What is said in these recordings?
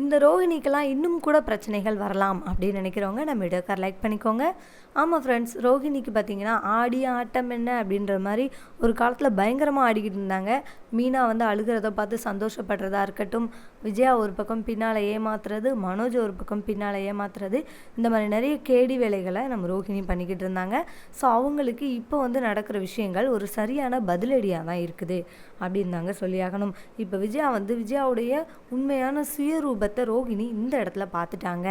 இந்த ரோஹிணிக்கெல்லாம் இன்னும் கூட பிரச்சனைகள் வரலாம் அப்படின்னு நினைக்கிறவங்க நம்ம வீடியோக்கார் லைக் பண்ணிக்கோங்க. ஆமாம் ஃப்ரெண்ட்ஸ் ரோஹிணிக்கு பார்த்தீங்கன்னா ஆடி ஆட்டம் என்ன அப்படின்ற மாதிரி ஒரு காலத்தில் பயங்கரமாக ஆடிக்கிட்டு இருந்தாங்க. மீனா வந்து அழுகிறத பார்த்து சந்தோஷப்படுறதா இருக்கட்டும் விஜயா ஒரு பக்கம் பின்னால் ஏமாத்துறது மனோஜ் ஒரு பக்கம் பின்னால் ஏமாத்துறது இந்த மாதிரி நிறைய கேடி வேலைகளை நம்ம ரோஹிணி பண்ணிக்கிட்டு இருந்தாங்க. ஸோ அவங்களுக்கு இப்போ வந்து நடக்கிற விஷயங்கள் ஒரு சரியான பதிலடியாக தான் இருக்குது அப்படின்னு தாங்க சொல்லியாகணும் இப்போ விஜயா வந்து விஜயாவுடைய உண்மையான சுயரூபத்தை ரோஹிணி இந்த இடத்துல பார்த்துட்டாங்க.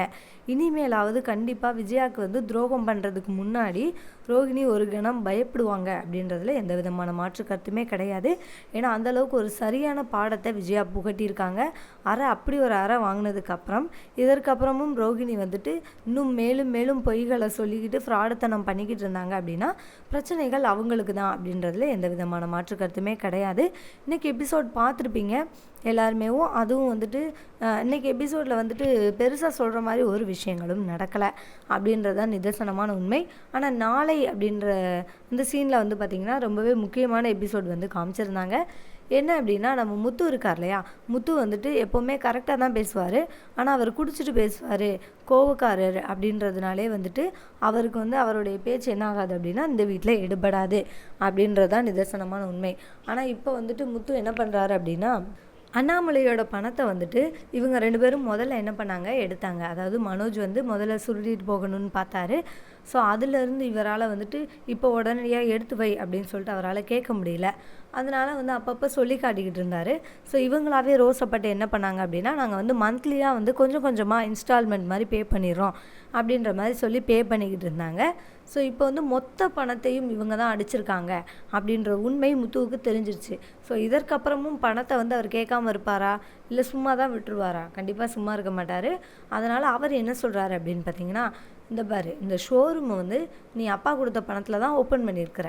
இனிமேலாவது கண்டிப்பாக விஜயாவுக்கு வந்து துரோகம் பண்ணுறதுக்கு முன்னாடி ரோகிணி ஒரு கணம் பயப்படுவாங்க அப்படின்றதுல எந்த விதமான மாற்று கருத்துமே கிடையாது. ஏன்னா அந்தளவுக்கு ஒரு சரியான பாடத்தை விஜயா புகட்டியிருக்காங்க. அரை அப்படி ஒரு அறை வாங்கினதுக்கப்புறம் இதற்கப்புறமும் ரோகிணி வந்துட்டு இன்னும் மேலும் மேலும் பொய்களை சொல்லிக்கிட்டு ஃப்ராடத்தனம் பண்ணிக்கிட்டு இருந்தாங்க அப்படின்னா பிரச்சனைகள் அவங்களுக்கு தான் அப்படின்றதுல எந்த விதமான மாற்று கருத்துமே கிடையாது. இன்றைக்கி எபிசோட் பார்த்துருப்பீங்க. எல்லாருமேவும் அதுவும் வந்துட்டு இன்றைக்கி இன்னைக்கு எபிசோடில் வந்துட்டு பெருசாக சொல்கிற மாதிரி ஒரு விஷயங்களும் நடக்கலை அப்படின்றது தான் நிதர்சனமான உண்மை. ஆனால் நாளை அப்படின்ற இந்த சீனில் வந்து பார்த்திங்கன்னா ரொம்பவே முக்கியமான எபிசோட் வந்து காமிச்சிருந்தாங்க. என்ன அப்படின்னா நம்ம முத்து இருக்கார் இல்லையா? முத்து வந்துட்டு எப்போவுமே கரெக்டாக தான் பேசுவார். ஆனால் அவர் குடிச்சிட்டு பேசுவார் கோவக்காரர் அப்படின்றதுனாலே வந்துட்டு அவருக்கு வந்து அவருடைய பேச்சு என்ன ஆகாது அப்படின்னா இந்த வீட்டில் எடுபடாது அப்படின்றது தான் நிதர்சனமான உண்மை. ஆனால் இப்போ வந்துட்டு முத்து என்ன பண்ணுறாரு அப்படின்னா அண்ணாமலையோட பணத்தை வந்துட்டு இவங்க ரெண்டு பேரும் முதல்ல என்ன பண்ணாங்க? எடுத்தாங்க. அதாவது மனோஜ் வந்து முதல்ல சுருட்டிட்டு போகணும்னு பார்த்தாரு. ஸோ அதுலேருந்து இவரால் வந்துட்டு இப்போ உடனடியாக எடுத்து வை அப்படின்னு சொல்லிட்டு அவரால் கேட்க முடியல. அதனால் வந்து அப்பப்போ சொல்லி காட்டிக்கிட்டு இருந்தார். ஸோ இவங்களாவே ரோசப்பட்டு என்ன பண்ணாங்க அப்படின்னா நாங்கள் வந்து மந்த்லியாக வந்து கொஞ்சம் கொஞ்சமாக இன்ஸ்டால்மெண்ட் மாதிரி பே பண்ணிடுறோம் அப்படின்ற மாதிரி சொல்லி பே பண்ணிக்கிட்டு இருந்தாங்க. ஸோ இப்போ வந்து மொத்த பணத்தையும் இவங்க தான் அடிச்சிருக்காங்க அப்படின்ற உண்மை முத்துவுக்கு தெரிஞ்சிருச்சு. ஸோ இதற்கப்புறமும் பணத்தை வந்து அவர் கேட்காம இருப்பாரா? இல்லை சும்மா தான் விட்டுருவாரா? கண்டிப்பாக சும்மா இருக்க மாட்டார். அதனால் அவர் என்ன சொல்கிறாரு அப்படின்னு பார்த்தீங்கன்னா இந்த பாரு இந்த ஷோரூமை வந்து நீ அப்பா கொடுத்த பணத்தில் தான் ஓப்பன் பண்ணியிருக்கிற.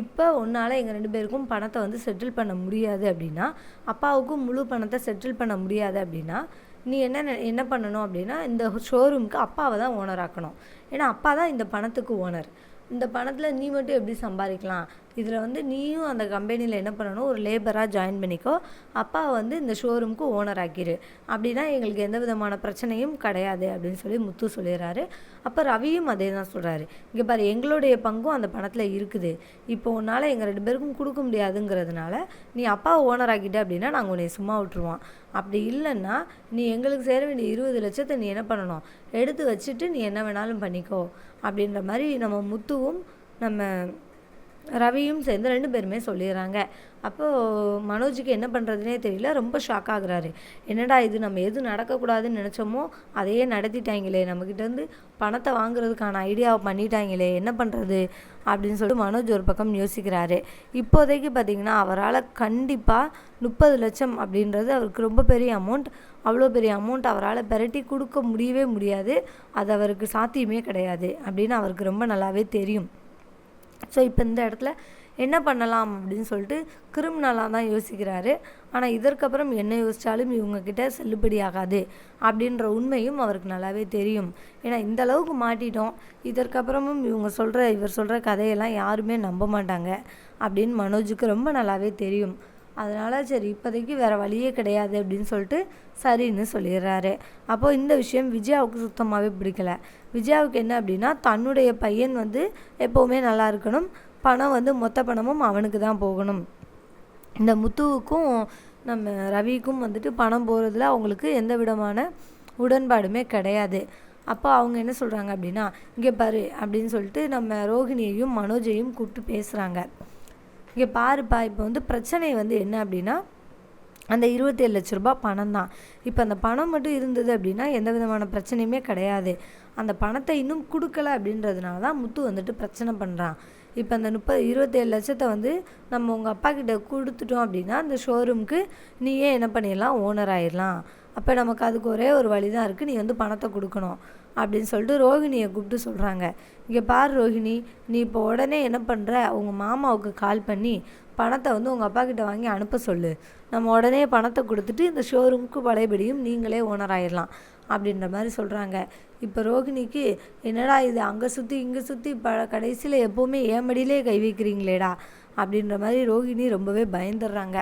இப்போ உன்னால் எங்கள் ரெண்டு பேருக்கும் பணத்தை வந்து செட்டில் பண்ண முடியாது அப்படின்னா அப்பாவுக்கும் முழு பணத்தை செட்டில் பண்ண முடியாது அப்படின்னா நீ என்ன நெ- என்ன பண்ணணும் அப்படின்னா இந்த ஷோரூமுக்கு அப்பாவை தான் ஓனர் ஆக்கணும். ஏன்னா அப்பா தான் இந்த பணத்துக்கு ஓனர் இந்த பணத்தில் நீ மட்டும் எப்படி சம்பாதிக்கலாம்? இதில் வந்து நீயும் அந்த கம்பெனியில் என்ன பண்ணணும் ஒரு லேபராக ஜாயின் பண்ணிக்கோ. அப்பா வந்து இந்த ஷோரூமுக்கு ஓனர் ஆக்கிரு. அப்படின்னா எங்களுக்கு எந்த விதமான பிரச்சனையும் கிடையாது அப்படின்னு சொல்லி முத்து சொல்லிடுறாரு. அப்போ ரவியும் அதே தான் சொல்கிறாரு. இங்கே பாரு எங்களுடைய பங்கும் அந்த பணத்தில் இருக்குது. இப்போ உன்னால் எங்கள் ரெண்டு பேருக்கும் கொடுக்க முடியாதுங்கிறதுனால நீ அப்பாவை ஓனர் ஆக்கிட்ட அப்படின்னா நாங்கள் உன்னை சும்மா விட்டுருவோம். அப்படி இல்லைன்னா நீ எங்களுக்கு சேர வேண்டிய இருபது லட்சத்தை நீ என்ன பண்ணணும்? எடுத்து வச்சுட்டு நீ என்ன வேணாலும் பண்ணிக்கோ. அப்படின்ற மாதிரி நம்ம முத்துவும் நம்ம ரவியும் சேர்ந்து ரெண்டு பேருமே சொல்லிடுறாங்க. அப்போது மனோஜுக்கு என்ன பண்ணுறதுனே தெரியல. ரொம்ப ஷாக் ஆகுறாரு. என்னடா இது? நம்ம எது நடக்கக்கூடாதுன்னு நினச்சோமோ அதையே நடத்திட்டாங்களே. நம்மக்கிட்டேருந்து பணத்தை வாங்குறதுக்கான ஐடியாவை பண்ணிட்டாங்களே. என்ன பண்ணுறது அப்படின்னு சொல்லிட்டு மனோஜ் ஒரு பக்கம் யோசிக்கிறாரு. இப்போதைக்கு பார்த்தீங்கன்னா அவரால் கண்டிப்பாக முப்பது லட்சம் அப்படின்றது அவருக்கு ரொம்ப பெரிய அமௌண்ட் அவ்வளோ பெரிய அமௌண்ட் அவரால் பெரட்டி கொடுக்க முடியவே முடியாது. அது அவருக்கு சாத்தியமே கிடையாது அப்படின்னு அவருக்கு ரொம்ப நல்லாவே தெரியும். ஸோ இப்போ இந்த இடத்துல என்ன பண்ணலாம் அப்படின்னு சொல்லிட்டு கிரிமினலாக தான் யோசிக்கிறாரு. ஆனால் இதற்கப்புறம் என்ன யோசித்தாலும் இவங்கக்கிட்ட செல்லுபடி ஆகாது அப்படின்ற உண்மையும் அவருக்கு நல்லாவே தெரியும். ஏன்னா இந்த அளவுக்கு மாட்டிட்டோம். இதற்கப்புறமும் இவங்க சொல்கிற இவர் சொல்கிற கதையெல்லாம் யாருமே நம்ப மாட்டாங்க அப்படின்னு மனோஜுக்கு ரொம்ப நல்லாவே தெரியும். அதனால் சரி இப்போதைக்கு வேறு வழியே கிடையாது அப்படின்னு சொல்லிட்டு சரின்னு சொல்லிடுறாரு. அப்போது இந்த விஷயம் விஜயாவுக்கு சுத்தமாகவே பிடிக்கல. விஜயாவுக்கு என்ன அப்படின்னா தன்னுடைய பையன் வந்து எப்போவுமே நல்லா இருக்கணும். பணம் வந்து மொத்த பணமும் அவனுக்கு தான் போகணும். இந்த முத்துவுக்கும் நம்ம ரவிக்கும் வந்துட்டு பணம் போகிறதுல அவங்களுக்கு எந்த விதமான உடன்பாடுமே கிடையாது. அப்போ அவங்க என்ன சொல்கிறாங்க அப்படின்னா இங்கே பாரு அப்படின்னு சொல்லிட்டு நம்ம ரோஹிணியையும் மனோஜையும் கூப்பிட்டு பேசுகிறாங்க இங்கே பாருப்பா இப்போ வந்து பிரச்சனை வந்து என்ன அப்படின்னா அந்த இருபத்தேழு லட்ச ரூபாய் பணம் தான். இப்போ அந்த பணம் மட்டும் இருந்தது அப்படின்னா எந்த விதமான பிரச்சனையுமே கிடையாது. அந்த பணத்தை இன்னும் கொடுக்கல அப்படின்றதுனால தான் முத்து வந்துட்டு பிரச்சனை பண்ணுறான் இப்போ அந்த முப்பது இருபத்தேழு லட்சத்தை வந்து நம்ம உங்கள் அப்பா கிட்ட கொடுத்துட்டோம் அப்படின்னா அந்த ஷோரூமுக்கு நீயே என்ன பண்ணிடலாம்? ஓனர் ஆயிடலாம். அப்போ நமக்கு அதுக்கு ஒரே ஒரு வழி தான் இருக்குது நீ வந்து பணத்தை கொடுக்கணும். அப்படின்னு சொல்லிட்டு ரோஹிணியை கூப்பிட்டு சொல்கிறாங்க இங்கே பார் ரோஹிணி நீ இப்போ உடனே என்ன பண்ணுற உங்கள் மாமாவுக்கு கால் பண்ணி பணத்தை வந்து உங்கள் அப்பா கிட்ட வாங்கி அனுப்ப சொல்லு. நம்ம உடனே பணத்தை கொடுத்துட்டு இந்த ஷோரூமுக்கு பழையபடியும் நீங்களே ஓனர் ஆயிடலாம் அப்படின்ற மாதிரி சொல்கிறாங்க இப்போ ரோகிணிக்கு என்னடா இது அங்கே சுற்றி இங்கே சுற்றி ப கடைசியில் எப்போவுமே ஏமடியிலே கை வைக்கிறீங்களேடா அப்படின்ற மாதிரி ரோகிணி ரொம்பவே பயந்துடுறாங்க.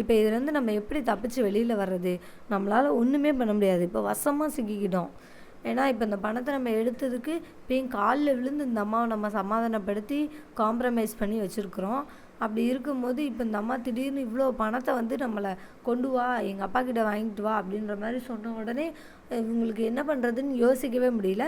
இப்போ இதுலேருந்து நம்ம எப்படி தப்பிச்சு வெளியில் வர்றது? நம்மளால் ஒன்றுமே பண்ண முடியாது. இப்போ வசமாக சிக்கிக்கிட்டோம். ஏன்னா இப்போ இந்த பணத்தை நம்ம எடுத்ததுக்கு இப்போயும் காலில் விழுந்து இந்த அம்மாவை நம்ம சமாதானப்படுத்தி காம்ப்ரமைஸ் பண்ணி வச்சுருக்குறோம். அப்படி இருக்கும்போது இப்போ இந்த அம்மா திடீர்னு இவ்வளோ பணத்தை வந்து நம்மளை கொண்டு வா எங்கள் அப்பா கிட்ட வாங்கிட்டு வா அப்படின்ற மாதிரி சொன்ன உடனே இவங்களுக்கு என்ன பண்ணுறதுன்னு யோசிக்கவே முடியல.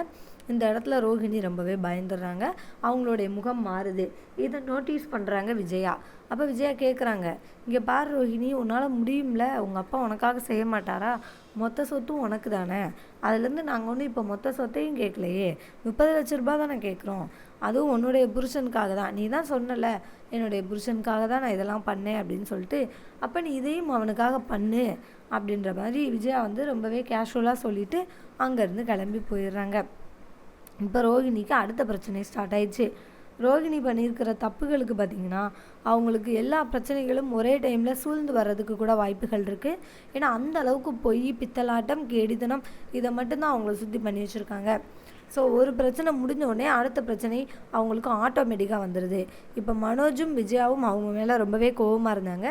இந்த இடத்துல ரோஹிணி ரொம்பவே பயந்துடுறாங்க. அவங்களுடைய முகம் மாறுது. இதை நோட்டீஸ் பண்ணுறாங்க விஜயா. அப்போ விஜயா கேட்குறாங்க இங்கே பாரு ரோஹிணி உன்னால் முடியும்ல? உங்கள் அப்பா உனக்காக செய்ய மாட்டாரா? மொத்த சொத்தும் உனக்கு தானே? அதுலேருந்து நாங்கள் ஒன்றும் இப்போ மொத்த சொத்தையும் கேட்கலையே முப்பது லட்ச ரூபாய் தானே கேட்குறோம் அதுவும் உன்னுடைய புருஷனுக்காக தான். நீ தான் சொன்னல என்னுடைய புருஷனுக்காக தான் நான் இதெல்லாம் பண்ணேன் அப்படின்னு சொல்லிட்டு அப்போ நீ இதையும் அவனுக்காக பண்ணு அப்படின்ற மாதிரி விஜயா வந்து ரொம்பவே கேஷுவலாக சொல்லிவிட்டு அங்கேருந்து கிளம்பி போயிடுறாங்க. இப்போ ரோகிணிக்கு அடுத்த பிரச்சனை ஸ்டார்ட் ஆயிடுச்சு. ரோகிணி பண்ணியிருக்கிற தப்புகளுக்கு பார்த்திங்கன்னா அவங்களுக்கு எல்லா பிரச்சனைகளும் ஒரே டைமில் சூழ்ந்து வர்றதுக்கு கூட வாய்ப்புகள் இருக்குது ஏன்னா அந்த அளவுக்கு பொய் பித்தலாட்டம் கேடித்தனம் இதை மட்டும்தான் அவங்கள சுற்றி பண்ணி வச்சுருக்காங்க. ஸோ ஒரு பிரச்சனை முடிஞ்ச உடனே அடுத்த பிரச்சனை அவங்களுக்கு ஆட்டோமேட்டிக்காக வந்துடுது இப்போ மனோஜும் விஜயாவும் அவங்க மேலே ரொம்பவே கோபமாக இருந்தாங்க.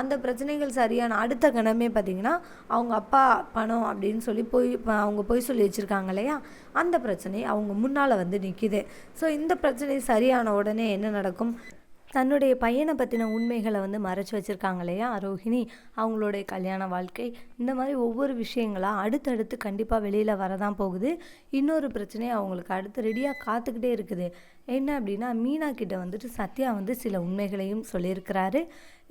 அந்த பிரச்சனைகள் சரியான அடுத்த கணமே பார்த்திங்கன்னா அவங்க அப்பா பணம் அப்படின்னு சொல்லி போய் அவங்க போய் சொல்லி வச்சுருக்காங்க இல்லையா? அந்த பிரச்சனை அவங்க முன்னால் வந்து நிற்கிது ஸோ இந்த பிரச்சனை சரியான உடனே என்ன நடக்கும்? தன்னுடைய பையனை பற்றின உண்மைகளை வந்து மறைச்சி வச்சுருக்காங்க இல்லையா? ரோஹிணி அவங்களுடைய கல்யாண வாழ்க்கை இந்த மாதிரி ஒவ்வொரு விஷயங்களாக அடுத்தடுத்து கண்டிப்பாக வெளியில் வரதான் போகுது. இன்னொரு பிரச்சனையை அவங்களுக்கு அடுத்து ரெடியாக காத்துக்கிட்டே இருக்குது. என்ன அப்படின்னா மீனா கிட்ட வந்துட்டு சத்யா வந்து சில உண்மைகளையும் சொல்லியிருக்கிறாரு.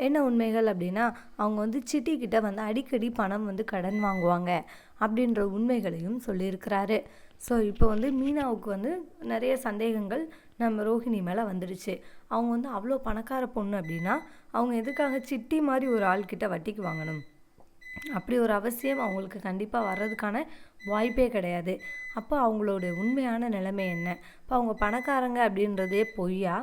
என்ன உண்மைகள் அப்படின்னா அவங்க வந்து சிட்டி கிட்ட வந்து அடிக்கடி பணம் வந்து கடன் வாங்குவாங்க அப்படின்ற உண்மைகளையும் சொல்லியிருக்கிறாரு. ஸோ இப்போ வந்து மீனாவுக்கு வந்து நிறைய சந்தேகங்கள் நம்ம ரோஹிணி மேலே வந்துடுச்சு. அவங்க வந்து அவ்வளோ பணக்கார பொண்ணு அப்படின்னா அவங்க எதுக்காக சிட்டி மாதிரி ஒரு ஆள்கிட்ட வட்டிக்கு வாங்கணும்? அப்படி ஒரு அவசியம் அவங்களுக்கு கண்டிப்பாக வர்றதுக்கான வாய்ப்பே கிடையாது. அப்போ அவங்களோட உண்மையான நிலைமை என்ன? இப்போ அவங்க பணக்காரங்க அப்படின்றதே பொய்யா?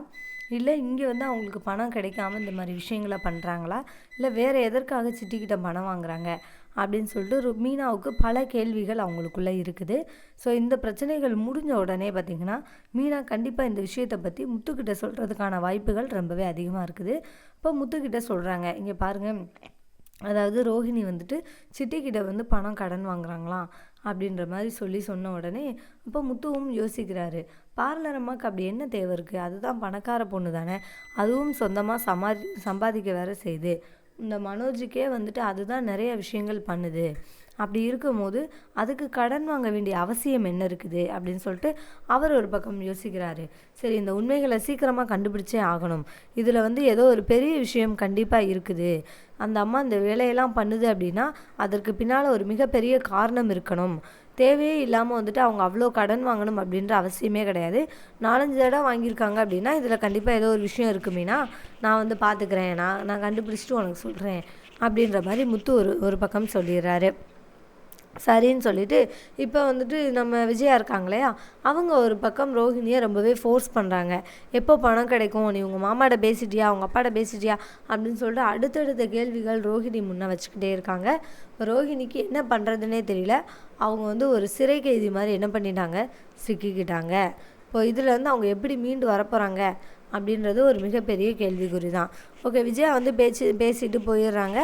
இல்லை இங்கே வந்து அவங்களுக்கு பணம் கிடைக்காம இந்த மாதிரி விஷயங்களை பண்ணுறாங்களா இல்லை வேறு எதற்காக சிட்டிக்கிட்ட பணம் வாங்குறாங்க? அப்படின்னு சொல்லிட்டு மீனாவுக்கு பல கேள்விகள் அவங்களுக்குள்ளே இருக்குது. ஸோ இந்த பிரச்சனைகள் முடிஞ்ச உடனே பார்த்திங்கன்னா மீனா கண்டிப்பாக இந்த விஷயத்தை பற்றி முத்துக்கிட்ட சொல்கிறதுக்கான வாய்ப்புகள் ரொம்பவே அதிகமாக இருக்குது. இப்போ முத்துக்கிட்ட சொல்கிறாங்க இங்கே பாருங்கள் அதாவது ரோஹிணி வந்துட்டு சிட்டிக்கிட்ட வந்து பணம் கடன் வாங்குறாங்களாம் அப்படின்ற மாதிரி சொல்லி சொன்ன உடனே அப்போ முத்துவும் யோசிக்கிறாரு பார்லர் அம்மாவுக்கு அப்படி என்ன தேவை இருக்குது அதுதான் பணக்கார பொண்ணு தானே அதுவும் சொந்தமாக சமாதி சம்பாதிக்க வேற செய்யுது இந்த மனோஜுக்கே வந்துட்டு அதுதான் நிறைய விஷயங்கள் பண்ணுது. அப்படி இருக்கும்போது அதுக்கு கடன் வாங்க வேண்டிய அவசியம் என்ன இருக்குது அப்படின்னு சொல்லிட்டு அவர் ஒரு பக்கம் யோசிக்கிறாரு. சரி இந்த உண்மைகளை சீக்கிரமாக கண்டுபிடிச்சே ஆகணும். இதில் வந்து ஏதோ ஒரு பெரிய விஷயம் கண்டிப்பாக இருக்குது. அந்த அம்மா இந்த வேலையெல்லாம் பண்ணுது அப்படின்னா அதற்கு பின்னால் ஒரு மிகப்பெரிய காரணம் இருக்கணும். தேவையே இல்லாமல் வந்துட்டு அவங்க அவ்வளோ கடன் வாங்கணும் அப்படின்ற அவசியமே கிடையாது. நாலஞ்சு தடவை வாங்கியிருக்காங்க அப்படின்னா இதில் கண்டிப்பாக ஏதோ ஒரு விஷயம் இருக்குமேனா நான் வந்து பார்த்துக்கிறேன் நான் நான் கண்டுபிடிச்சிட்டு உனக்கு சொல்கிறேன் அப்படின்ற மாதிரி முத்து ஒரு ஒரு பக்கம் சொல்லிடுறாரு. சரின்னு சொல்லிட்டு இப்போ வந்துட்டு நம்ம விஜயா இருக்காங்க இல்லையா அவங்க ஒரு பக்கம் ரோஹிணியை ரொம்பவே ஃபோர்ஸ் பண்ணுறாங்க எப்போ பணம் கிடைக்கும்? நீ உங்கள் மாமாட்ட பேசிட்டியா? உங்கள் அப்பாட்ட பேசிட்டியா? அப்படின்னு சொல்லிட்டு அடுத்தடுத்த கேள்விகள் ரோஹிணி முன்னே வச்சுக்கிட்டே இருக்காங்க. ரோஹிணிக்கு என்ன பண்ணுறதுனே தெரியல. அவங்க வந்து ஒரு சிறை கைதி மாதிரி என்ன பண்ணிட்டாங்க? சிக்கிக்கிட்டாங்க. இப்போ இதுலேருந்து அவங்க எப்படி மீண்டு வரப்போகிறாங்க அப்படின்றது ஒரு மிகப்பெரிய கேள்விக்குறி தான் ஓகே விஜயா வந்து பேச்சு பேசிட்டு போயிடுறாங்க.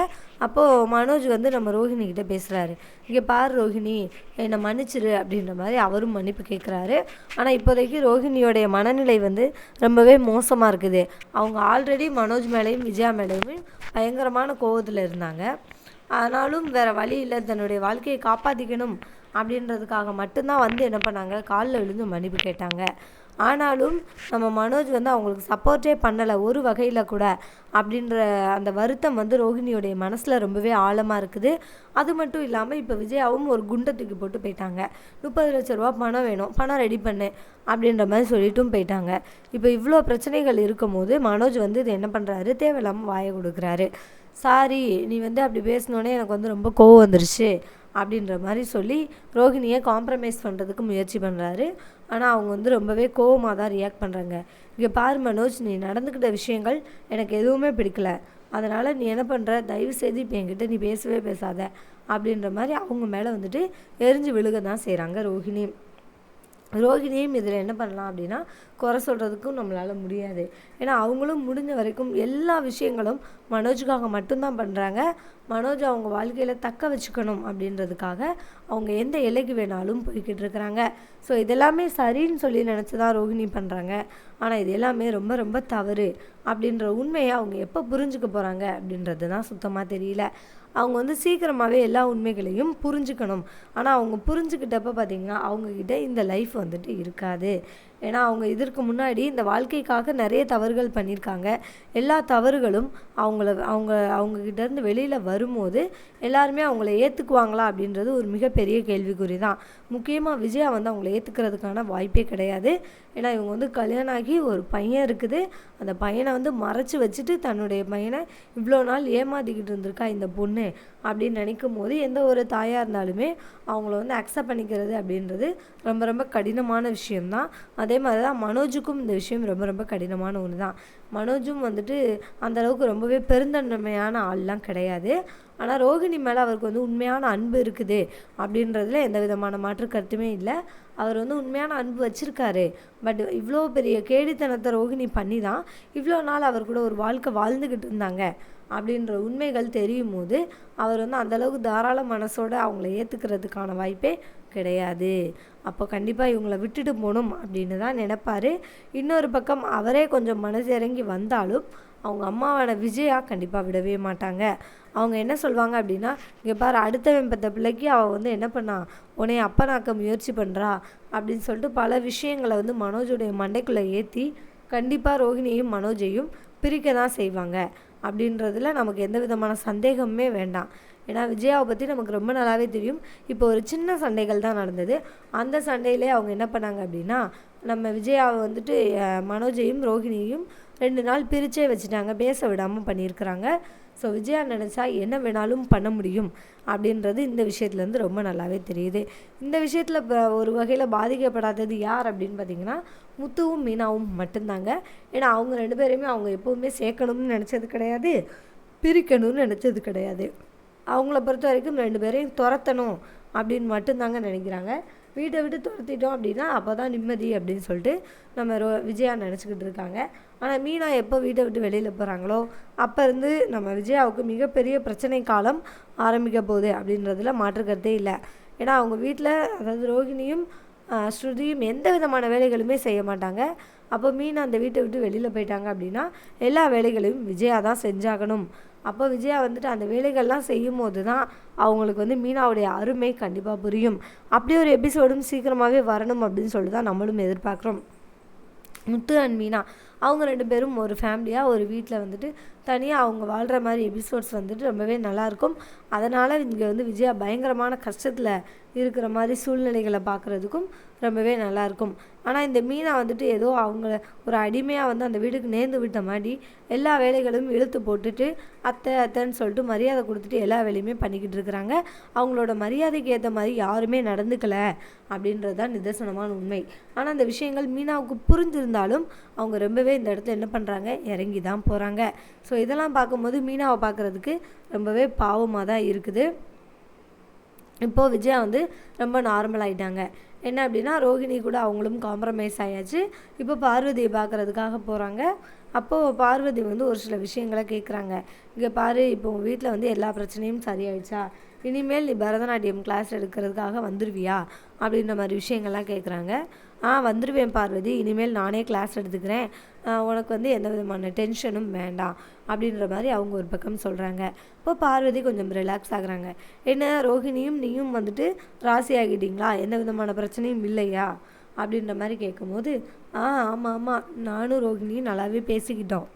அப்போது மனோஜ் வந்து நம்ம ரோஹிணி கிட்டே பேசுகிறாரு இங்கே பார் ரோஹிணி என்னை மன்னிச்சிரு அப்படின்ற மாதிரி அவரும் மன்னிப்பு கேட்குறாரு ஆனால் இப்போதைக்கு ரோஹிணியோடைய மனநிலை வந்து ரொம்பவே மோசமாக இருக்குது. அவங்க ஆல்ரெடி மனோஜ் மேலேயும் விஜயா மேலேயும் பயங்கரமான கோவத்தில் இருந்தாங்க. ஆனாலும் வேறு வழி இல்லை. தன்னுடைய வாழ்க்கையை காப்பாற்றிக்கணும் அப்படின்றதுக்காக மட்டும்தான் வந்து என்ன பண்ணாங்க? காலில் விழுந்து மன்னிப்பு கேட்டாங்க. ஆனாலும் நம்ம மனோஜ் வந்து அவங்களுக்கு சப்போர்ட்டே பண்ணலை ஒரு வகையில் கூட. அப்படின்ற அந்த வருத்தம் வந்து ரோஹிணியோடைய மனசில் ரொம்பவே ஆழமாக இருக்குது. அது மட்டும் இல்லாமல் இப்போ விஜயாவும் ஒரு குண்டை தூக்கி போட்டு போயிட்டாங்க. முப்பது லட்ச ரூபா பணம் வேணும். பணம் ரெடி பண்ணு அப்படின்ற மாதிரி சொல்லிட்டும் போயிட்டாங்க. இப்போ இவ்வளோ பிரச்சனைகள் இருக்கும் போது மனோஜ் வந்து இது என்ன பண்ணுறாரு தேவையில்லாமல் வாயை கொடுக்குறாரு. சாரி நீ வந்து அப்படி பேசினோடனே எனக்கு வந்து ரொம்ப கோவம் வந்துருச்சு. அப்படின்ற மாதிரி சொல்லி ரோஹிணியை காம்ப்ரமைஸ் பண்ணுறதுக்கு முயற்சி பண்ணுறாரு ஆனால் அவங்க வந்து ரொம்பவே கோவமாக தான் ரியாக்ட் பண்ணுறாங்க இங்கே பாரு மனோஜ் நீ நடந்துக்கிட்ட விஷயங்கள் எனக்கு எதுவுமே பிடிக்கல. அதனால் நீ என்ன பண்ணுற தயவு செய்து இப்போ என்கிட்ட நீ பேசவே பேசாத. அப்படின்ற மாதிரி அவங்க மேலே வந்துட்டு எரிஞ்சு விழுக தான் செய்கிறாங்க ரோஹிணி. ரோகிணியும் இதில் என்ன பண்ணலாம் அப்படின்னா குறை சொல்கிறதுக்கும் நம்மளால் முடியாது. ஏன்னா அவங்களும் முடிஞ்ச வரைக்கும் எல்லா விஷயங்களும் மனோஜுக்காக மட்டும்தான் பண்ணுறாங்க மனோஜ் அவங்க வாழ்க்கையில் தக்க வச்சுக்கணும் அப்படின்றதுக்காக அவங்க எந்த எல்லைக்கு வேணாலும் போய்கிட்டு இருக்கிறாங்க. ஸோ இதெல்லாமே சரின்னு சொல்லி நினச்சி தான் ரோகிணி பண்ணுறாங்க ஆனால் இது எல்லாமே ரொம்ப ரொம்ப தவறு அப்படின்ற உண்மையை அவங்க எப்போ புரிஞ்சுக்க போகிறாங்க அப்படின்றது தான் சுத்தமாக தெரியல. அவங்க வந்து சீக்கிரமாகவே எல்லா உண்மைகளையும் புரிஞ்சுக்கணும். ஆனால் அவங்க புரிஞ்சுக்கிட்டப்ப பார்த்திங்கன்னா அவங்கக்கிட்ட இந்த லைஃப் வந்துட்டு இருக்காது. ஏன்னா அவங்க இதற்கு முன்னாடி இந்த வாழ்க்கைக்காக நிறைய தவறுகள் பண்ணியிருக்காங்க. எல்லா தவறுகளும் அவங்கள அவங்க அவங்கக்கிட்டேருந்து வெளியில் வரும்போது எல்லாருமே அவங்கள ஏற்றுக்குவாங்களா அப்படின்றது ஒரு மிகப்பெரிய கேள்விக்குறி தான் முக்கியமாக விஜயா வந்து அவங்கள ஏற்றுக்கிறதுக்கான வாய்ப்பே கிடையாது. ஏன்னா இவங்க வந்து கல்யாணம் ஆகி ஒரு பையன் இருக்குது. அந்த பையனை வந்து மறைச்சி வச்சுட்டு தன்னுடைய பையனை இவ்வளோ நாள் ஏமாத்திக்கிட்டு இருந்திருக்கா இந்த பொண்ணு அப்படின்னு நினைக்கும் போது எந்த ஒரு தாயாக இருந்தாலுமே அவங்கள வந்து அக்செப்ட் பண்ணிக்கிறது அப்படின்றது ரொம்ப ரொம்ப கடினமான விஷயம்தான். அதே மாதிரி தான் மனோஜுக்கும் இந்த விஷயம் ரொம்ப ரொம்ப கடினமான ஒன்று தான். மனோஜும் வந்துட்டு அந்தளவுக்கு ரொம்பவே பெருந்தன்மையான ஆள்லாம் கிடையாது. ஆனால் ரோகிணி மேலே அவருக்கு வந்து உண்மையான அன்பு இருக்குது அப்படின்றதுல எந்த விதமான மாற்று கருத்துமே இல்லை. அவர் வந்து உண்மையான அன்பு வச்சுருக்காரு. பட் இவ்வளோ பெரிய கேடித்தனத்தை ரோகிணி பண்ணி தான் இவ்வளோ நாள் அவர் கூட ஒரு வாழ்க்கை வாழ்ந்துக்கிட்டு இருந்தாங்க அப்படின்ற உண்மைகள் தெரியும் போது அவர் வந்து அந்தளவுக்கு தாராள மனசோடு அவங்கள ஏற்றுக்கிறதுக்கான வாய்ப்பே கிடையாது. அப்போ கண்டிப்பாக இவங்கள விட்டுட்டு போகணும் அப்படின்னு தான் நினப்பார். இன்னொரு பக்கம் அவரே கொஞ்சம் மனசு இறங்கி வந்தாலும் அவங்க அம்மாவோட விஜயா கண்டிப்பாக விடவே மாட்டாங்க. அவங்க என்ன சொல்லுவாங்க அப்படின்னா இங்கே பாரு அடுத்தவன் பெற்ற பிள்ளைக்கு அவள் வந்து என்ன பண்ணா? உன்னை அப்பனாக்க முயற்சி பண்ணுறா அப்படின்னு சொல்லிட்டு பல விஷயங்களை வந்து மனோஜுடைய மண்டைக்குள்ளே ஏற்றி கண்டிப்பாக ரோஹிணியையும் மனோஜையும் பிரிக்க தான் செய்வாங்க. அப்படின்றதுல நமக்கு எந்த விதமான சந்தேகமே வேண்டாம். ஏன்னா விஜயாவை பற்றி நமக்கு ரொம்ப நல்லாவே தெரியும். இப்போ ஒரு சின்ன சண்டைகள் தான் நடந்தது. அந்த சண்டையிலே அவங்க என்ன பண்ணாங்க அப்படின்னா நம்ம விஜயாவை வந்துட்டு மனோஜையும் ரோஹிணியையும் ரெண்டு நாள் பிரிச்சே வச்சுட்டாங்க. பேச விடாமல் பண்ணியிருக்கிறாங்க. ஸோ விஜயா நினச்சா என்ன வேணாலும் பண்ண முடியும் அப்படின்றது இந்த விஷயத்துலேருந்து ரொம்ப நல்லாவே தெரியுது. இந்த விஷயத்தில் இப்போ ஒரு வகையில் பாதிக்கப்படாதது யார் அப்படின்னு பார்த்தீங்கன்னா முத்துவும் மீனாவும் மட்டும்தாங்க. ஏன்னா அவங்க ரெண்டு பேரையுமே அவங்க எப்போவுமே சேர்க்கணும்னு நினச்சது கிடையாது பிரிக்கணும்னு நினச்சது கிடையாது. அவங்கள பொறுத்த வரைக்கும் ரெண்டு பேரையும் துரத்தணும் அப்படின்னு மட்டும்தாங்க நினைக்கிறாங்க. வீட்டை விட்டு துரத்திட்டோம் அப்படின்னா அப்போ தான் நிம்மதி அப்படின்னு சொல்லிட்டு நம்ம ரோ விஜயா நினச்சிக்கிட்டு இருக்காங்க. ஆனால் மீனா எப்போ வீட்டை விட்டு வெளியில் போகிறாங்களோ அப்போ இருந்து நம்ம விஜயாவுக்கு மிகப்பெரிய பிரச்சனை காலம் ஆரம்பிக்க போகுது அப்படின்றதுல மாற்றுக்கிறதே இல்லை. ஏன்னா அவங்க வீட்டில் அதாவது ரோஹிணியும் ஸ்ருதியும் எந்த விதமான வேலைகளுமே செய்ய மாட்டாங்க. அப்போ மீனா அந்த வீட்டை விட்டு வெளியில் போயிட்டாங்க அப்படின்னா எல்லா வேலைகளையும் விஜயா தான் செஞ்சாகணும். அப்போ விஜயா வந்துட்டு அந்த வேலைகள்லாம் செய்யும் போது தான் அவங்களுக்கு வந்து மீனாவுடைய அருமை கண்டிப்பாக புரியும். அப்படி ஒரு எபிசோடும் சீக்கிரமாகவே வரணும் அப்படின்னு சொல்லி தான் நம்மளும் எதிர்பார்க்குறோம். முத்து அண்ட் மீனா அவங்க ரெண்டு பேரும் ஒரு ஃபேமிலியாக ஒரு வீட்டில் வந்துட்டு தனியாக அவங்க வாழ்கிற மாதிரி எபிசோட்ஸ் வந்துட்டு ரொம்பவே நல்லாயிருக்கும். அதனால் இங்கே வந்து விஜயா பயங்கரமான கஷ்டத்தில் இருக்கிற மாதிரி சூழ்நிலைகளை பார்க்குறதுக்கும் ரொம்பவே நல்லாயிருக்கும். ஆனால் இந்த மீனா வந்துட்டு ஏதோ அவங்கள ஒரு அடிமையாக வந்து அந்த வீட்டுக்கு நேர்ந்து விட்ட மாதிரி எல்லா வேலைகளும் இழுத்து போட்டுட்டு அத்தை அத்தைன்னு சொல்லிட்டு மரியாதை கொடுத்துட்டு எல்லா வேலையுமே பண்ணிக்கிட்டு இருக்கிறாங்க. அவங்களோட மரியாதைக்கு ஏற்ற மாதிரி யாருமே நடந்துக்கல அப்படின்றது தான் நிதர்சனமான உண்மை. ஆனால் அந்த விஷயங்கள் மீனாவுக்கு புரிஞ்சிருந்தாலும் அவங்க ரொம்பவே இந்த இடத்துல என்ன பண்ணுறாங்க இறங்கி தான் போகிறாங்க ஸோ ஸோ இதெல்லாம் பார்க்கும்போது மீனாவை பார்க்குறதுக்கு ரொம்பவே பாவமாக தான் இருக்குது. இப்போது விஜயா வந்து ரொம்ப நார்மல் ஆகிட்டாங்க என்ன அப்படின்னா ரோஹிணி கூட அவங்களும் காம்ப்ரமைஸ் ஆயாச்சு. இப்போ பார்வதியை பார்க்குறதுக்காக போகிறாங்க அப்போது பார்வதி வந்து ஒரு சில விஷயங்களை கேட்குறாங்க இங்கே பாரு இப்போ உங்கள் வீட்டில் வந்து எல்லா பிரச்சனையும் சரியாயிடுச்சா? இனிமேல் நீ பரதநாட்டியம் கிளாஸ் எடுக்கிறதுக்காக வந்துடுவியா அப்படின்ற மாதிரி விஷயங்கள்லாம் கேட்குறாங்க ஆ வந்துடுவேன் பார்வதி. இனிமேல் நானே கிளாஸ் எடுத்துக்கிறேன். உனக்கு வந்து எந்த விதமான டென்ஷனும் வேண்டாம் அப்படின்ற மாதிரி அவங்க ஒரு பக்கம் சொல்கிறாங்க இப்போ பார்வதி கொஞ்சம் ரிலாக்ஸ் ஆகுறாங்க. என்ன ரோஹிணியும் நீயும் வந்துட்டு ராசி ஆகிட்டீங்களா? எந்த விதமான பிரச்சனையும் இல்லையா? அப்படின்ற மாதிரி கேட்கும்போது ஆ ஆமாம் ஆமாம் நானும் ரோஹிணியும் நல்லாவே பேசிக்கிட்டோம்.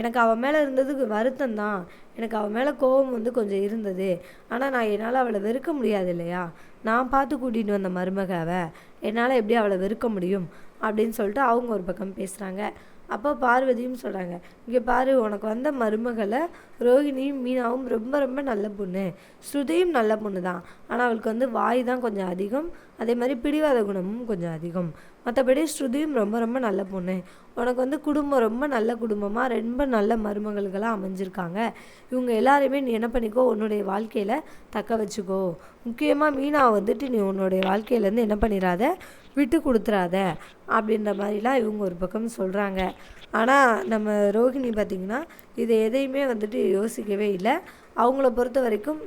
எனக்கு அவன் மேலே இருந்ததுக்கு வருத்தம் தான். எனக்கு அவன் மேலே கோபம் வந்து கொஞ்சம் இருந்தது. ஆனால் நான் என்னால் அவளை வெறுக்க முடியாது இல்லையா? நான் பார்த்து கூட்டிகிட்டு வந்த மருமகாவை என்னால் எப்படி அவளை வெறுக்க முடியும் அப்படின்னு சொல்லிட்டு அவங்க ஒரு பக்கம் பேசுகிறாங்க அப்போ பார்வதியும் சொல்கிறாங்க இங்கே பாரு உனக்கு வந்த மருமகளை ரோஹிணியும் மீனாவும் ரொம்ப ரொம்ப நல்ல பொண்ணு. ஸ்ருதியும் நல்ல பொண்ணு தான் ஆனால் அவளுக்கு வந்து வாய் தான் கொஞ்சம் அதிகம். அதே மாதிரி பிடிவாத குணமும் கொஞ்சம் அதிகம். மற்றபடி ஸ்ருதியும் ரொம்ப ரொம்ப நல்ல பொண்ணு. உனக்கு வந்து குடும்பம் ரொம்ப நல்ல குடும்பமாக ரொம்ப நல்ல மருமகள்களாக அமைஞ்சிருக்காங்க. இவங்க எல்லாருமே நீ என்ன பண்ணிக்கோ உன்னுடைய வாழ்க்கையில் தக்க வச்சுக்கோ. முக்கியமாக மீனா வந்துட்டு நீ உன்னுடைய வாழ்க்கையிலேருந்து என்ன பண்ணிடாத விட்டு கொடுத்துறாத அப்படின்ற மாதிரிலாம் இவங்க ஒரு பக்கம் சொல்கிறாங்க ஆனால் நம்ம ரோஹிணி பார்த்திங்கன்னா இதை எதையுமே வந்துட்டு யோசிக்கவே இல்லை. அவங்கள பொறுத்த வரைக்கும்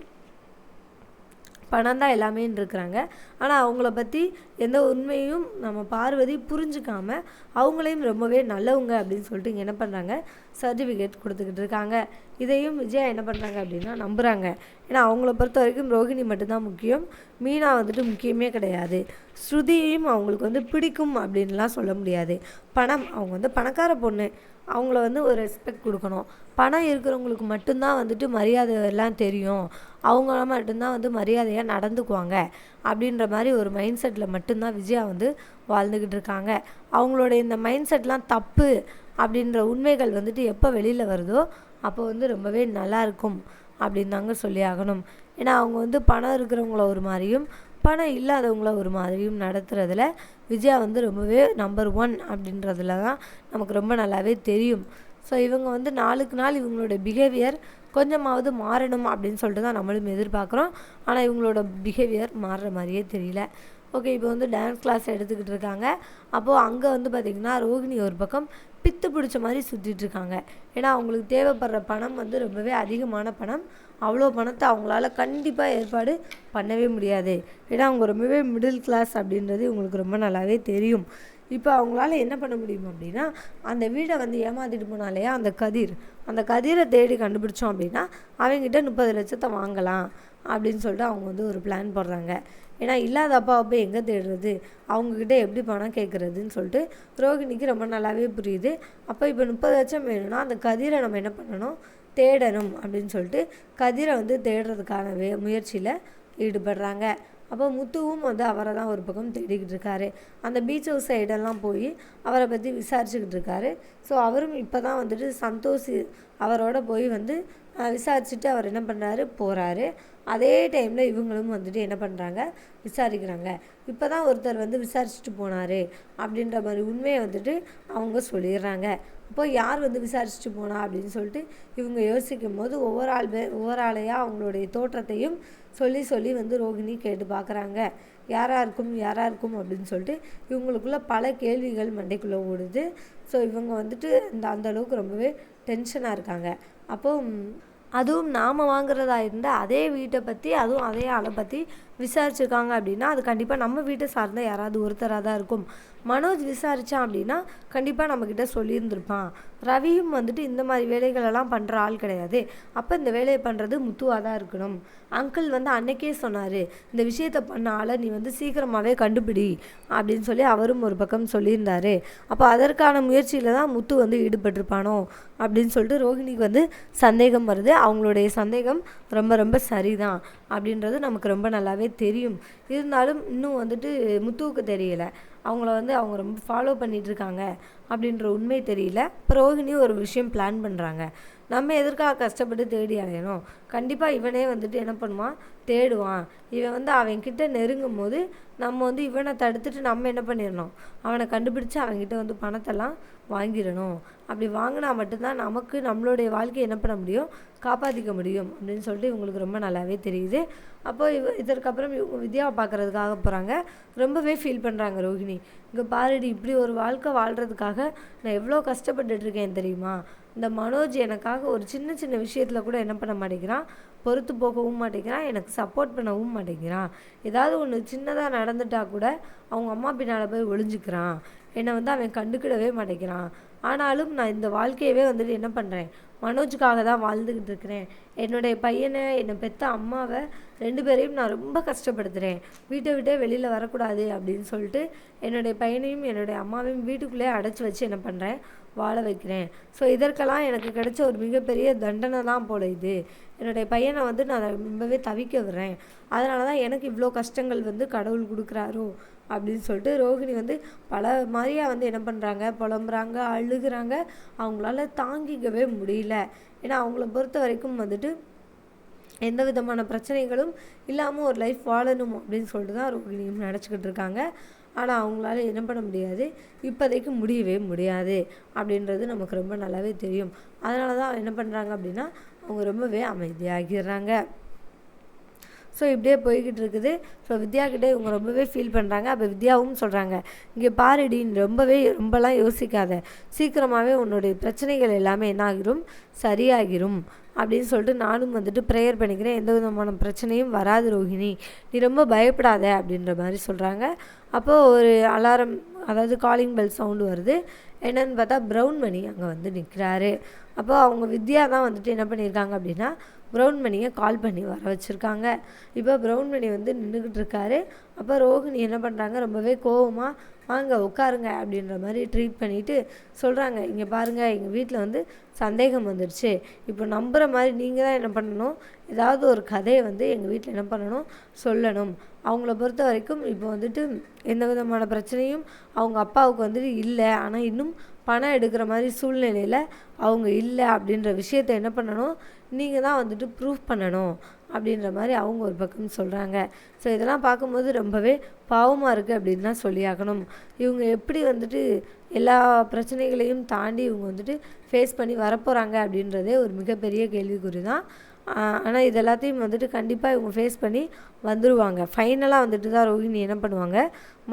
பணம் தான் எல்லாமே இருக்கிறாங்க ஆனால் அவங்கள பற்றி எந்த உண்மையும் நம்ம பார்வதி புரிஞ்சுக்காமல் அவங்களையும் ரொம்பவே நல்லவங்க அப்படின்னு சொல்லிட்டு இங்கே என்ன பண்ணுறாங்க சர்டிஃபிகேட் கொடுத்துக்கிட்டு இருக்காங்க. இதையும் விஜயா என்ன பண்ணுறாங்க அப்படின்னா நம்புகிறாங்க ஏன்னா அவங்கள பொறுத்த வரைக்கும் ரோஹிணி மட்டும்தான் முக்கியம். மீனா வந்துட்டு முக்கியமே கிடையாது. ஸ்ருதியையும் அவங்களுக்கு வந்து பிடிக்கும் அப்படின்லாம் சொல்ல முடியாது. பணம் அவங்க வந்து பணக்கார பொண்ணு. அவங்கள வந்து ஒரு ரெஸ்பெக்ட் கொடுக்கணும். பணம் இருக்கிறவங்களுக்கு மட்டும்தான் வந்துட்டு மரியாதை எல்லாம் தெரியும். அவங்கள மட்டும்தான் வந்து மரியாதையாக நடந்துக்குவாங்க. அப்படின்ற மாதிரி ஒரு மைண்ட் செட்டில் மட்டும்தான் விஜயா வந்து வாழ்ந்துக்கிட்டு இருக்காங்க. அவங்களோட இந்த மைண்ட் செட்லாம் தப்பு. அப்படின்ற உண்மைகள் வந்துட்டு எப்போ வெளியில் வருதோ அப்போ வந்து ரொம்பவே நல்லாயிருக்கும் அப்படின்னு தாங்க சொல்லி ஆகணும். ஏன்னா அவங்க வந்து பணம் இருக்கிறவங்கள ஒரு மாதிரியும் பணம் இல்லாதவங்கள ஒரு மாதிரியும் நடத்துகிறதுல விஜயா வந்து ரொம்பவே நம்பர் ஒன் அப்படின்றதுல தான் நமக்கு ரொம்ப நல்லாவே தெரியும். ஸோ இவங்க வந்து நாளுக்கு நாள் இவங்களோட பிஹேவியர் கொஞ்சமாவது மாறணும் அப்படின்னு சொல்லிட்டு தான் நம்மளும் எதிர்பார்க்குறோம். ஆனால் இவங்களோட பிஹேவியர் மாறுற மாதிரியே தெரியல. ஓகே இப்போ வந்து டான்ஸ் கிளாஸ் எடுத்துக்கிட்டு இருக்காங்க. அப்போது அங்கே வந்து பார்த்திங்கன்னா ரோகிணி ஒரு பக்கம் பித்து பிடிச்ச மாதிரி சுற்றிட்டு இருக்காங்க. ஏன்னா அவங்களுக்கு தேவைப்படுற பணம் வந்து ரொம்பவே அதிகமான பணம். அவ்வளோ பணத்தை அவங்களால கண்டிப்பாக ஏற்பாடு பண்ணவே முடியாது. ஏன்னா அவங்க ரொம்பவே மிடில் கிளாஸ் அப்படின்றது இவங்களுக்கு ரொம்ப நல்லாவே தெரியும். இப்போ அவங்களால என்ன பண்ண முடியும் அப்படின்னா அந்த வீடை வந்து ஏமாத்திட்டு போனாலே அந்த கதிர். அந்த கதிரை தேடி கண்டுபிடிச்சோம் அப்படின்னா அவங்ககிட்ட முப்பது லட்சத்தை வாங்கலாம் அப்படின்னு சொல்லிட்டு அவங்க வந்து ஒரு பிளான் போடுறாங்க. ஏன்னா இல்லாத அப்பாவை போய் எங்கே தேடுறது? அவங்கக்கிட்ட எப்படி பணம் கேட்குறதுன்னு சொல்லிட்டு ரோகிணிக்கு ரொம்ப நல்லாவே புரியுது. அப்போ இப்போ முப்பது லட்சம் வேணும்னா அந்த கதிரை நம்ம என்ன பண்ணணும்? தேடணும் அப்படின்னு சொல்லிட்டு கதிரை வந்து தேடுறதுக்கான வே முயற்சியில் ஈடுபடுறாங்க. அப்போ முத்துவும் வந்து அவரை தான் ஒரு பக்கம் தேடிக்கிட்டு இருக்காரு. அந்த பீச் ஹவுஸ் சைடெல்லாம் போய் அவரை பற்றி விசாரிச்சுக்கிட்டு இருக்காரு. ஸோ அவரும் இப்போ தான் வந்துட்டு சந்தோஷ் அவரோட போய் வந்து விசாரிச்சுட்டு அவர் என்ன பண்ணுறாரு போகிறாரு அதே டைமில் இவங்களும் வந்துட்டு என்ன பண்ணுறாங்க விசாரிக்கிறாங்க. இப்போ தான் ஒருத்தர் வந்து விசாரிச்சுட்டு போனார் அப்படின்ற மாதிரி உண்மையை வந்துட்டு அவங்க சொல்லிடுறாங்க. அப்போ யார் வந்து விசாரிச்சுட்டு போனா அப்படின்னு சொல்லிட்டு இவங்க யோசிக்கும் போது ஒவ்வொரு ஆள் பே ஒவ்வொரு ஆளையாக அவங்களுடைய தோற்றத்தையும் சொல்லி சொல்லி வந்து ரோகிணி கேட்டு பார்க்குறாங்க. யாராக இருக்கும் யாராக இருக்கும் அப்படின்னு சொல்லிட்டு இவங்களுக்குள்ள பல கேள்விகள் மண்டைக்குள்ளே ஓடுது. ஸோ இவங்க வந்துட்டு இந்த அந்த அளவுக்கு ரொம்பவே டென்ஷனாக இருக்காங்க. அப்போது அதுவும் நாம் வாங்குறதா இருந்தால் அதே வீட்டை பற்றி அதுவும் அதே ஆளை பற்றி விசாரிச்சிருக்காங்க அப்படின்னா அது கண்டிப்பாக நம்ம வீட்டை சார்ந்த யாராவது ஒருத்தராக தான் இருக்கும். மனோஜ் விசாரித்தான் அப்படின்னா கண்டிப்பாக நம்மக்கிட்ட சொல்லியிருந்திருப்பான். ரவியும் வந்துட்டு இந்த மாதிரி வேலைகளெல்லாம் பண்ணுற ஆள் கிடையாது. அப்போ இந்த வேலையை பண்ணுறது முத்துவாக தான் இருக்கணும். அங்கிள் வந்து அன்னைக்கே சொன்னார் இந்த விஷயத்த பண்ண ஆளை நீ வந்து சீக்கிரமாகவே கண்டுபிடி அப்படின்னு சொல்லி அவரும் ஒரு பக்கம் சொல்லியிருந்தாரு. அப்போ அதற்கான முயற்சியில் தான் முத்து வந்து ஈடுபட்டிருப்பானோ அப்படின்னு சொல்லிட்டு ரோஹிணிக்கு வந்து சந்தேகம் வருது. அவங்களுடைய சந்தேகம் ரொம்ப ரொம்ப சரிதான். அப்படின்றது நமக்கு ரொம்ப நல்லாவே தெரியும். இருந்தாலும் இன்னும் வந்துட்டு முத்துவுக்கு தெரியலை. அவங்கள வந்து அவங்க ரொம்ப ஃபாலோ பண்ணிகிட்ருக்காங்க அப்படின்ற உண்மை தெரியல. இப்போ ரோஹிணி ஒரு விஷயம் பிளான் பண்ணுறாங்க நம்ம எதற்காக கஷ்டப்பட்டு தேடி அலையணும்? கண்டிப்பாக இவனே வந்துட்டு என்ன பண்ணுவான்? தேடுவான். இவன் வந்து அவன்கிட்ட நெருங்கும் போது நம்ம வந்து இவனை தடுத்துட்டு நம்ம என்ன பண்ணிடணும்? அவனை கண்டுபிடிச்சு அவன்கிட்ட வந்து பணத்தெல்லாம் வாங்கிடணும். அப்படி வாங்கினா மட்டும்தான் நமக்கு நம்மளுடைய வாழ்க்கையை என்ன பண்ண முடியும்? காப்பாற்றிக்க முடியும். அப்படின்னு சொல்லிட்டு இவங்களுக்கு ரொம்ப நல்லாவே தெரியுது. அப்போ இவ இதற்கப்புறம் இவங்க வித்யாவை பார்க்குறதுக்காக போகிறாங்க ரொம்பவே ஃபீல் பண்ணுறாங்க ரோஹிணி. இங்கே பாருடி இப்படி ஒரு வாழ்க்கை வாழ்கிறதுக்காக நான் எவ்வளோ கஷ்டப்பட்டுட்ருக்கேன் தெரியுமா? இந்த மனோஜ் எனக்காக ஒரு சின்ன சின்ன விஷயத்தில் கூட என்ன பண்ண மாட்டேங்கிறான்? பொறுத்து போகவும் மாட்டேங்கிறான். எனக்கு சப்போர்ட் பண்ணவும் மாட்டேங்கிறான். ஏதாவது ஒன்று சின்னதாக நடந்துட்டா கூட அவங்க அம்மா பின்னால் போய் ஒளிஞ்சிக்கிறான். என்னை வந்து அவன் கண்டுக்கிடவே மாட்டேங்கிறான். ஆனாலும் நான் இந்த வாழ்க்கையவே வந்துட்டு என்ன பண்ணுறேன் மனோஜுக்காக தான் வாழ்ந்துக்கிட்டு இருக்கிறேன். என்னுடைய பையனை என்னை பெற்ற அம்மாவை ரெண்டு பேரையும் நான் ரொம்ப கஷ்டப்படுத்துகிறேன் வீட்டை விட்டே வெளியில் வரக்கூடாது அப்படின்னு சொல்லிட்டு என்னுடைய பையனையும் என்னுடைய அம்மாவையும் வீட்டுக்குள்ளேயே அடைச்சி வச்சு என்ன பண்ணுறேன் வாழ வைக்கிறேன். ஸோ இதற்கெல்லாம் எனக்கு கிடைச்ச ஒரு மிகப்பெரிய தண்டனை தான் போல இது. என்னுடைய பையனை வந்து நான் ரொம்பவே தவிக்க விடுறேன். அதனால தான் எனக்கு இவ்வளோ கஷ்டங்கள் வந்து கடவுள் கொடுக்குறாரோ அப்படின்னு சொல்லிட்டு ரோகிணி வந்து பல மாதிரியாக வந்து என்ன பண்ணுறாங்க புலம்புறாங்க அழுகிறாங்க. அவங்களால தாங்கிக்கவே முடியல. ஏன்னா அவங்கள பொறுத்த வரைக்கும் வந்துட்டு எந்த விதமான பிரச்சனைகளும் இல்லாமல் ஒரு லைஃப் வாழணும் அப்படின்னு சொல்லிட்டு தான் ரோகிணியும் நினச்சிக்கிட்டு இருக்காங்க. ஆனால் அவங்களால என்ன பண்ண முடியாது. இப்போதைக்கு முடியவே முடியாது அப்படின்றது நமக்கு ரொம்ப நல்லாவே தெரியும். அதனால தான் என்ன பண்ணுறாங்க அப்படின்னா அவங்க ரொம்பவே அமைதியாகிடுறாங்க. ஸோ இப்படியே போய்கிட்டு இருக்குது. ஸோ வித்யாக்கிட்டே இவங்க ரொம்பவே ஃபீல் பண்ணுறாங்க அப்போ வித்யாவும் சொல்கிறாங்க இங்கே பாருடி ரொம்பவே ரொம்பலாம் யோசிக்காத. சீக்கிரமாகவே உன்னுடைய பிரச்சனைகள் எல்லாமே என்னாகிரும் சரியாகிரும். அப்படின்னு சொல்லிட்டு நானும் வந்துட்டு ப்ரேயர் பண்ணிக்கிறேன். எந்த விதமான பிரச்சனையும் வராது ரோஹிணி. நீ ரொம்ப பயப்படாத அப்படின்ற மாதிரி சொல்கிறாங்க அப்போது ஒரு அலாரம் அதாவது காலிங் பெல் சவுண்டு வருது. என்னன்னு பார்த்தா ப்ரௌன் மணி அங்கே வந்து நிற்கிறாரு அப்போ அவங்க வித்யா தான் வந்துட்டு என்ன பண்ணியிருக்காங்க அப்படின்னா ப்ரௌன்மணியை கால் பண்ணி வர வச்சுருக்காங்க. இப்போ ப்ரௌன்மணி வந்து நின்றுக்கிட்டு இருக்காரு. அப்போ ரோஹிணி என்ன பண்ணுறாங்க ரொம்பவே கோவமாக வாங்க உட்காருங்க அப்படின்ற மாதிரி ட்ரீட் பண்ணிவிட்டு சொல்கிறாங்க இங்கே பாருங்கள் எங்கள் வீட்டில் வந்து சந்தேகம் வந்துடுச்சு இப்போ நம்புகிற மாதிரி நீங்கள் தான் என்ன பண்ணணும்? ஏதாவது ஒரு கதையை வந்து எங்கள் வீட்டில் என்ன பண்ணணும்? சொல்லணும். அவங்கள பொறுத்த வரைக்கும் இப்போ வந்துட்டு எந்த விதமான பிரச்சனையும் அவங்க அப்பாவுக்கு வந்துட்டு இல்லை. ஆனால் இன்னும் பணம் எடுக்கிற மாதிரி சூழ்நிலையில் அவங்க இல்லை அப்படின்ற விஷயத்த என்ன பண்ணணும்? நீங்கள் தான் வந்துட்டு ப்ரூஃப் பண்ணணும் அப்படின்ற மாதிரி அவங்க ஒரு பக்கம் சொல்கிறாங்க ஸோ இதெல்லாம் பார்க்கும்போது ரொம்பவே பாவமாக இருக்குது அப்படின்னு தான் சொல்லியாகணும் இவங்க எப்படி வந்துட்டு எல்லா பிரச்சனைகளையும் தாண்டி இவங்க வந்துட்டு ஃபேஸ் பண்ணி வரப்போகிறாங்க அப்படின்றதே ஒரு மிகப்பெரிய கேள்விக்குறி தான் ஆனால் இது எல்லாத்தையும் வந்துட்டு கண்டிப்பாக இவங்க ஃபேஸ் பண்ணி வந்துடுவாங்க ஃபைனலாக வந்துட்டு தான் ரோஹிணி என்ன பண்ணுவாங்க?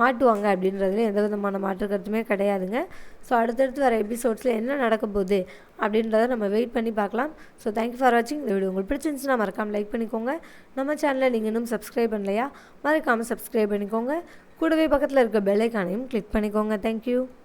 மாட்டுவாங்க அப்படின்றதுல எந்த விதமான மாற்று கருத்துமே கிடையாதுங்க. ஸோ அடுத்தடுத்து வர எபிசோட்ஸில் என்ன நடக்க போகுது அப்படின்றத நம்ம வெயிட் பண்ணி பார்க்கலாம். ஸோ தேங்க்யூ ஃபார் வாட்சிங் இந்த வீடியோ உங்களுக்கு பிடிச்சிருந்துச்சுன்னா மறக்காமல் லைக் பண்ணிக்கோங்க. நம்ம சேனலில் நீங்கள் இன்னும் சப்ஸ்கிரைப் பண்ணலையா? மறக்காமல் சப்ஸ்கிரைப் பண்ணிக்கோங்க. கூடவே பக்கத்தில் இருக்க பெல்லைக்கானையும் கிளிக் பண்ணிக்கோங்க. தேங்க்யூ